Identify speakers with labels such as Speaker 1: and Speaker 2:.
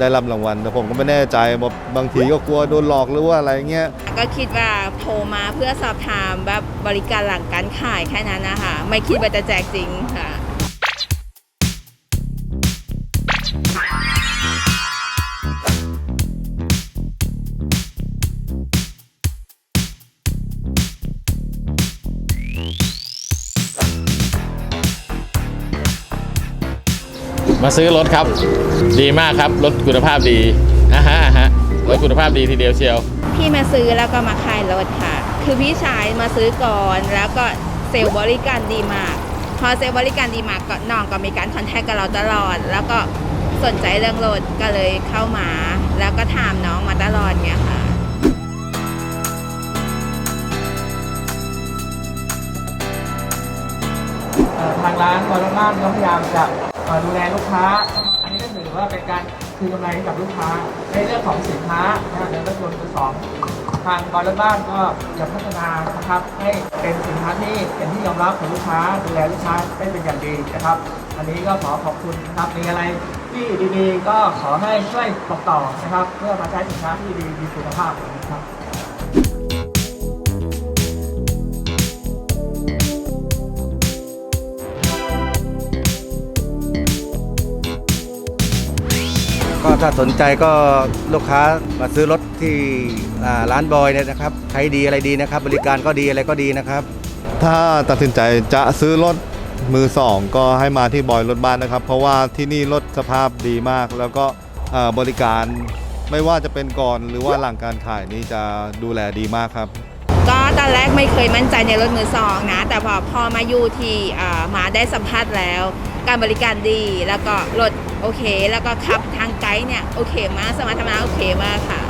Speaker 1: ได้รับรางวัลแต่ผมก็ไม่แน่ใจบบางทีก็กลัวโดนหลอกหรือว่าอะไรเงี้ย
Speaker 2: ก็คิดว่าโทรมาเพื่อสอบถามแบบบริการหลังการขายแค่นั้นนะคะไม่คิดว่าจะแจกจริงค่ะ
Speaker 3: มาซื้อรถครับ ดีมากครับ รถคุณภาพดีอะฮะอะฮะรถคุณภาพดีทีเดียวเชียว
Speaker 2: พี่มาซื้อแล้วก็มาขายรถค่ะ คือพี่ชายมาซื้อก่อนแล้วก็เซลล์บริการดีมาก พอเซลล์บริการดีมากก็น้องก็มีการคอนแทคกับเราตลอด แล้วก็สนใจเรื่องรถก็เลยเข้ามา แล้วก็ถามน้องมาตลอดเงี้ยค่ะ
Speaker 4: เอ่อทางร้านบอลบ้านก็พยายามจะ เอ่อดูแลลูกค้า อันนี้ก็ถือว่าเป็นการคืนกำไรให้กับลูกค้า ในเรื่องของสินค้านะฮะในรถยนต์มือสองทางบอลบ้านก็จะพัฒนานะครับให้เป็นสินค้าที่เป็นที่ยอมรับของลูกค้า ดูแลลูกค้าได้เป็นอย่างดีนะครับ อันนี้ก็ขอขอบคุณนะครับมีอะไรที่ดีๆ ก็ขอให้ช่วยบอกต่อนะครับ เพื่อมาใช้สินค้าที่ดีมีคุณภาพนะครับ
Speaker 5: ก็ถ้าสนใจก็ลูกค้ามาซื้อรถที่อ่าร้านบอยเนี่ยนะครับใช้ดีอะไรดีนะครับ บริการก็ดีอะไรก็ดีนะครับ
Speaker 1: ถ้าตัดสินใจจะซื้อรถมือสองก็ให้มาที่บอยรถบ้านนะครับ เพราะว่าที่นี่รถสภาพดีมาก แล้วก็เอ่อบริการไม่ว่าจะเป็นก่อนหรือว่าหลังการขายนี่จะดูแลดีมากครับ
Speaker 2: ก็ตอนแรกไม่เคยมั่นใจในรถมือสองนะ แต่พอพอมาอยู่ที่อ่ามาได้สัมภาษณ์แล้ว การบริการดี แล้วก็รถโอเค แล้วก็ขับทางไกด์เนี่ยโอเคมากสมรรถนะโอเคมากค่ะ